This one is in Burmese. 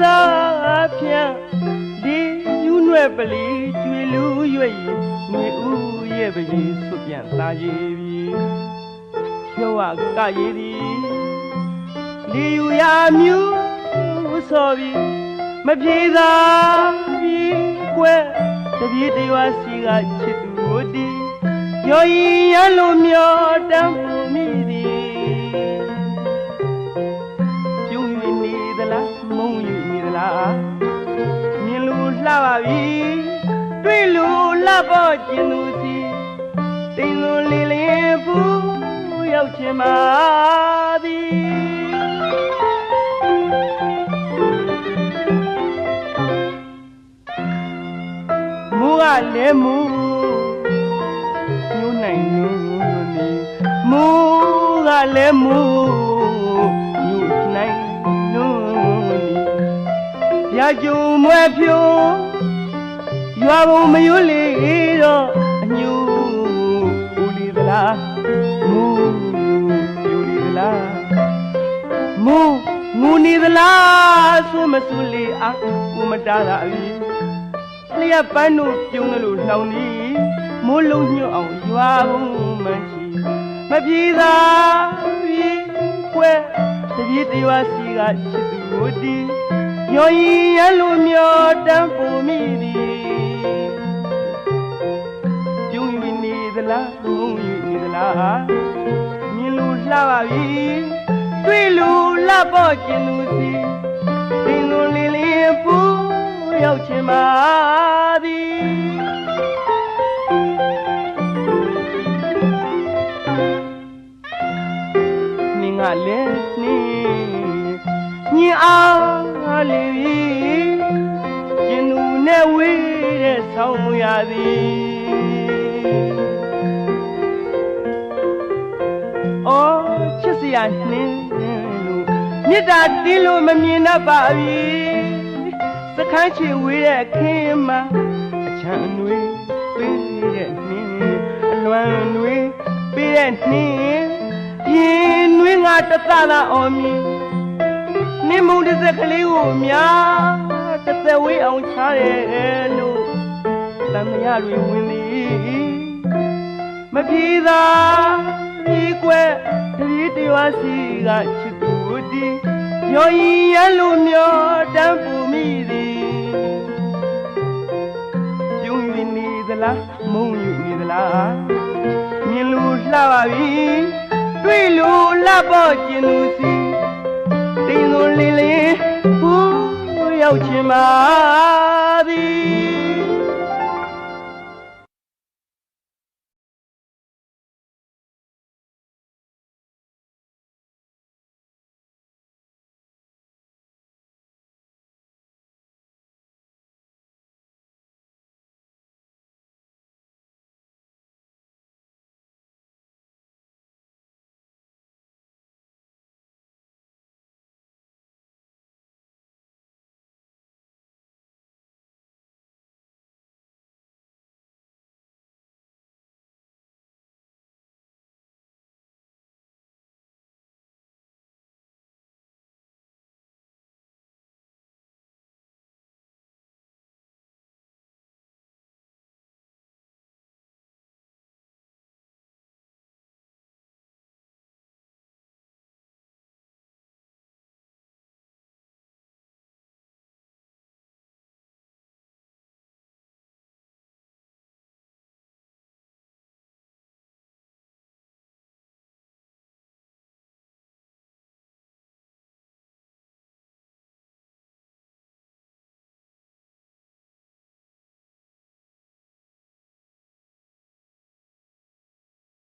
စားအဖျံဒီညူးနွယ်ပလီကျွေလူရွေမြေဥရဲ့ပကြီးဆွပြန်သားရည်ပြီကျောဝကရည်ဒီဒီယူရမြူဆော်ပြီမပြေသာပြီကွယ်တပြေးတရွာစီကချစ်သူတို့ဒီရောရင်ရလို့မျောတမ်း ပါပြီတွေ့လို့လှပေါ်ကျင်သူစီတိမ်လို့လေးလေးဘူးရောက်ချင်ပါသည်မူကလည်းမူညို့နိုင်ညို့နေမူကလည်းမူညို့နိုင်ညို့နေပြကြုံမွဲဖြိုး ရွာဘုံမရွလေတော့အညူဦးလီသလားမူပြူလီသလားမူငူနေသလားဆိုမဆူလေအာကိုမတားတာအလီလျက်ပန်းတို့ပြုံးတယ်လို့နှောင်းသည်မိုးလုံးညွတ်အောင်ရွာဘုံမှန်ရှိမပြေသာပြီးကွယ်တပြေးတရွာစီကချစ်သူတို့ဒီညောရင်ရလိုမျောတမ်း ပါပြီတွေ့လို့လှပေါ်ကျင်သူစီတင်းလို့လေးလေးပူရောက်ချင်ပါသည်နင်းကလည်းနင်းညင်အားလေးပြီကျင်သူနဲ့ဝေးတဲ့ဆောင်းရသည် နှင်းလို့မေတ္တာတင်းလို့မမြင်တတ်ပါပြီစခန်းချီဝေးတဲ့ခင်းမှာအချမ်းနွေပေးတဲ့နှင်းအလွမ်းနွေပေးတဲ့နှင်းရင်နွေငါတသလာအောင်မြင်နင်းမုံတစ်စက်ကလေးကိုများတစ်သက်ဝေးအောင်ချရဲလို့တန်မြတွေဝင်သည်မပြေသာဒီကွယ်တပြေးတရွာ စီကချစ်သူဒီရောရင်ရလို့မျောတမ်းပူမိသည်ပြုံး၍နေသလားမုံ၍နေသလားမြင်လို့လှပါပြီတွေ့လို့လှပေါ်ကျင်သူစီတင်းလို့လေးလေးဘူးရောက်ချင်ပါ